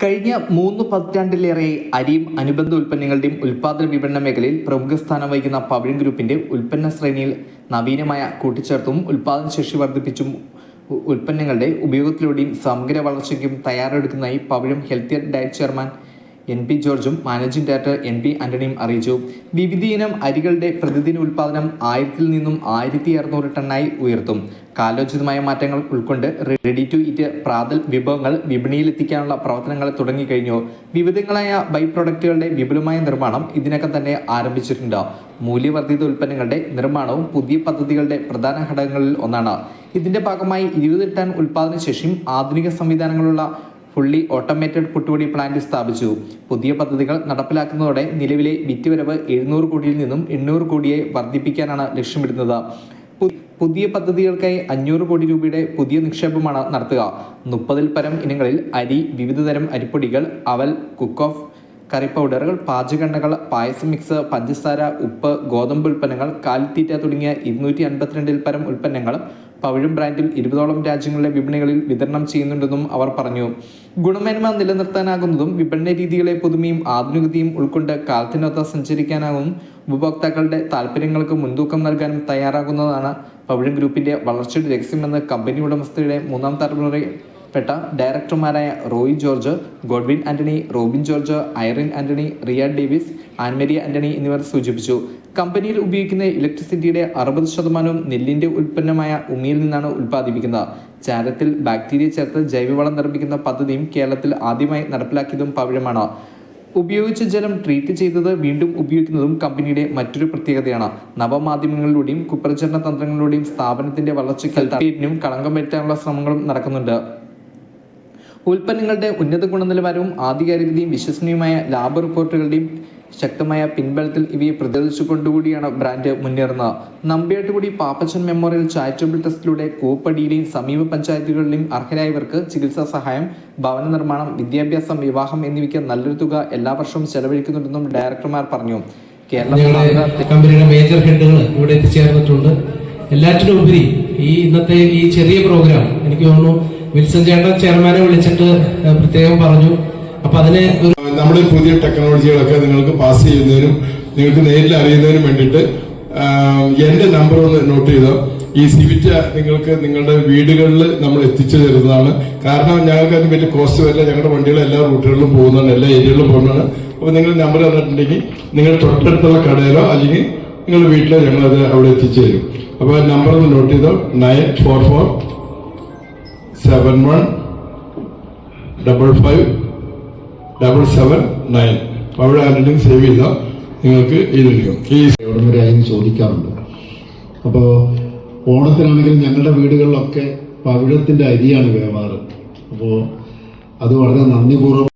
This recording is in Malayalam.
കഴിഞ്ഞ മൂന്ന് പതിറ്റാണ്ടിലേറെ അരിയും അനുബന്ധ ഉൽപ്പന്നങ്ങളുടെയും ഉൽപ്പാദന വിപണന മേഖലയിൽ പ്രമുഖ സ്ഥാനം വഹിക്കുന്ന പവിഴം ഗ്രൂപ്പിന്റെ ഉൽപ്പന്ന ശ്രേണിയിൽ നവീനമായ കൂട്ടിച്ചേർത്തും ഉൽപ്പാദന ശേഷി വർദ്ധിപ്പിച്ചും ഉൽപ്പന്നങ്ങളുടെ ഉപയോഗത്തിലൂടെയും സമഗ്ര വളർച്ചയ്ക്കും തയ്യാറെടുക്കുന്നതായി Pavizham healthier diet chairman N P ജോർജും മാനേജിംഗ് ഡയറക്ടർ എൻ പി ആന്റണിയും അറിയിച്ചു. വിവിധ ഇനം അരികളുടെ പ്രതിദിന ഉൽപ്പാദനം ആയിരത്തിൽ നിന്നും ആയിരത്തി അറുന്നൂറ് ടണ്ണായി ഉയർത്തും. കാലോചിതമായ മാറ്റങ്ങൾ ഉൾക്കൊണ്ട് റെഡി ടു ഈറ്റ് പ്രാതൽ വിഭവങ്ങൾ വിപണിയിലെത്തിക്കാനുള്ള പ്രവർത്തനങ്ങൾ തുടങ്ങിക്കഴിഞ്ഞു വിവിധങ്ങളായ ബൈ പ്രൊഡക്റ്റുകളുടെ വിപുലമായ നിർമ്മാണം ഇതിനകം തന്നെ ആരംഭിച്ചിട്ടുണ്ട്. മൂല്യവർദ്ധിത ഉൽപ്പന്നങ്ങളുടെ നിർമ്മാണവും പുതിയ പദ്ധതികളുടെ പ്രധാന ഘടകങ്ങളിൽ ഒന്നാണ്. ഇതിന്റെ ഭാഗമായി ഇരുപത് ടൺ ഉൽപ്പാദന ശേഷിയും ആധുനിക സംവിധാനങ്ങളുള്ള ഫുള്ളി ഓട്ടോമേറ്റഡ് പുട്ടുപൊടി പ്ലാന്റ് സ്ഥാപിച്ചു. പുതിയ പദ്ധതികൾ നടപ്പിലാക്കുന്നതോടെ നിലവിലെ വിറ്റുവരവ് എഴുന്നൂറ് കോടിയിൽ നിന്നും എണ്ണൂറ് കോടിയെ വർദ്ധിപ്പിക്കാനാണ് ലക്ഷ്യമിടുന്നത്. പുതിയ പദ്ധതികൾക്കായി അഞ്ഞൂറ് കോടി രൂപയുടെ പുതിയ നിക്ഷേപമാണ് നടത്തുക. മുപ്പതിൽ പരം ഇനങ്ങളിൽ അരി വിവിധതരം അരിപ്പൊടികൾ അവൽ കുക്ക് ഓഫ് കറി പൗഡറുകൾ പാചകണ്ണകൾ പായസം മിക്സ് പഞ്ചസാര ഉപ്പ് ഗോതമ്പ് ഉൽപ്പന്നങ്ങൾ കാലിത്തീറ്റ തുടങ്ങിയ ഇരുന്നൂറ്റി അൻപത്തിരണ്ടിൽ പരം ഉൽപ്പന്നങ്ങൾ പവിഴും ബ്രാൻഡിൽ ഇരുപതോളം രാജ്യങ്ങളിലെ വിപണികളിൽ വിതരണം ചെയ്യുന്നുണ്ടെന്നും അവർ പറഞ്ഞു. ഗുണമേന്മ നിലനിർത്താനാകുന്നതും വിപണന രീതികളെ പുതുമയും ആധുനികതയും ഉൾക്കൊണ്ട് കാലത്തിനൊത്ത സഞ്ചരിക്കാനാകും ഉപഭോക്താക്കളുടെ താല്പര്യങ്ങൾക്ക് മുൻതൂക്കം നൽകാനും തയ്യാറാകുന്നതാണ് പവിഴം ഗ്രൂപ്പിന്റെ വളർച്ചയുടെ രഹസ്യമെന്ന് കമ്പനി ഉടമസ്ഥയുടെ മൂന്നാം തലമുറയിൽപ്പെട്ട ഡയറക്ടർമാരായ റോയി ജോർജ് ഗോഡ്വിൻ ആന്റണി റോബിൻ ജോർജ് ഐറിൻ ആന്റണി റിയ ഡേവിസ് ആൻമരി ആന്റണി എന്നിവർ സൂചിപ്പിച്ചു. കമ്പനിയിൽ ഉപയോഗിക്കുന്ന ഇലക്ട്രിസിറ്റിയുടെ അറുപത് ശതമാനവും നെല്ലിന്റെ ഉൽപ്പന്നമായ ഉമിയിൽ നിന്നാണ് ഉൽപ്പാദിപ്പിക്കുന്നത്. ചാരത്തിൽ ബാക്ടീരിയ ചേർത്ത് ജൈവവളം നിർമ്മിക്കുന്ന പദ്ധതിയും കേരളത്തിൽ ആദ്യമായി നടപ്പിലാക്കിയതും പവിഴമാണ്. ഉപയോഗിച്ച ജലം ട്രീറ്റ് ചെയ്തത് വീണ്ടും ഉപയോഗിക്കുന്നതും കമ്പനിയുടെ മറ്റൊരു പ്രത്യേകതയാണ്. നവമാധ്യമങ്ങളിലൂടെയും കുപ്രചരണ തന്ത്രങ്ങളിലൂടെയും സ്ഥാപനത്തിന്റെ വളർച്ചയ്ക്ക് താല്പര്യത്തിനും കളങ്കം വരുത്താനുള്ള ശ്രമങ്ങളും നടക്കുന്നുണ്ട്. ഉൽപ്പന്നങ്ങളുടെ ഉന്നത ഗുണനിലവാരവും ആധികാരികതയും വിശ്വസനീയമായ ലാഭ റിപ്പോർട്ടുകളുടെയും ശക്തമായ പിൻബലത്തിൽ ഇവയെ പ്രതിരോധിച്ചുകൊണ്ടുകൂടിയാണ് ബ്രാൻഡ് മുന്നേറുന്നത്. നമ്പ്യാട്ടുകുടി പാപ്പച്ചൻ മെമ്മോറിയൽ ചാരിറ്റബിൾ ട്രസ്റ്റിലൂടെ കൂപ്പടിയിലെയും സമീപ പഞ്ചായത്തുകളിലെയും അർഹരായവർക്ക് ചികിത്സാ സഹായം ഭവന നിർമ്മാണം വിദ്യാഭ്യാസം വിവാഹം എന്നിവയ്ക്ക് നല്ലൊരു തുക എല്ലാ വർഷവും ചെലവഴിക്കുന്നുണ്ടെന്നും ഡയറക്ടർമാർ പറഞ്ഞു. കമ്പനിയുടെ മേജർ ഹെഡുകൾ ഇവിടെ എത്തിച്ചേർന്നിട്ടുണ്ട്. എല്ലാറ്റിനും ഉപരി ഈ ഇന്നത്തെ ഈ ചെറിയ പ്രോഗ്രാം എനിക്ക് തോന്നുന്നു വിൽസൺ ചേട്ടൻ ചെയർമാനെ വിളിച്ചിട്ട് പ്രത്യേകം പറഞ്ഞു. അപ്പൊ അതിന് നമ്മൾ പുതിയ ടെക്നോളജികളൊക്കെ നിങ്ങൾക്ക് പാസ് ചെയ്യുന്നതിനും നിങ്ങൾക്ക് നേരിൽ അറിയുന്നതിനും വേണ്ടിയിട്ട് എന്റെ നമ്പർ ഒന്ന് നോട്ട് ചെയ്തോ. ഈ സിവിറ്റ നിങ്ങൾക്ക് നിങ്ങളുടെ വീടുകളിൽ നമ്മൾ എത്തിച്ചു തരുന്നതാണ്. കാരണം ഞങ്ങൾക്ക് അതിന് വലിയ കോസ്റ്റ് വരില്ല. ഞങ്ങളുടെ വണ്ടികൾ എല്ലാ റൂട്ടുകളിലും പോകുന്നതാണ് എല്ലാ ഏരിയകളിലും പോകുന്നതാണ് അപ്പോൾ നിങ്ങൾ നമ്പർ തന്നിട്ടുണ്ടെങ്കിൽ നിങ്ങൾ തൊട്ടടുത്തുള്ള കടയിലോ അല്ലെങ്കിൽ നിങ്ങളുടെ വീട്ടിലോ ഞങ്ങളത് അവിടെ എത്തിച്ചു തരും. അപ്പോൾ നമ്പർ ഒന്ന് നോട്ട് ചെയ്തോ. Nine four four seven one double five double seven nine അവിടെ ആരുടെയും സേവ് ചെയ്താൽ നിങ്ങൾക്ക് ഇത് ലഭിക്കും ഈ എവിടം വരെ ആയെന്ന് ചോദിക്കാറുണ്ട്. അപ്പോൾ ഓണത്തിനാണെങ്കിൽ ഞങ്ങളുടെ വീടുകളിലൊക്കെ പവിഴത്തിന്റെ അരിയാണ് വേവാറ് അപ്പോൾ അത് വളരെ നന്ദിപൂർവം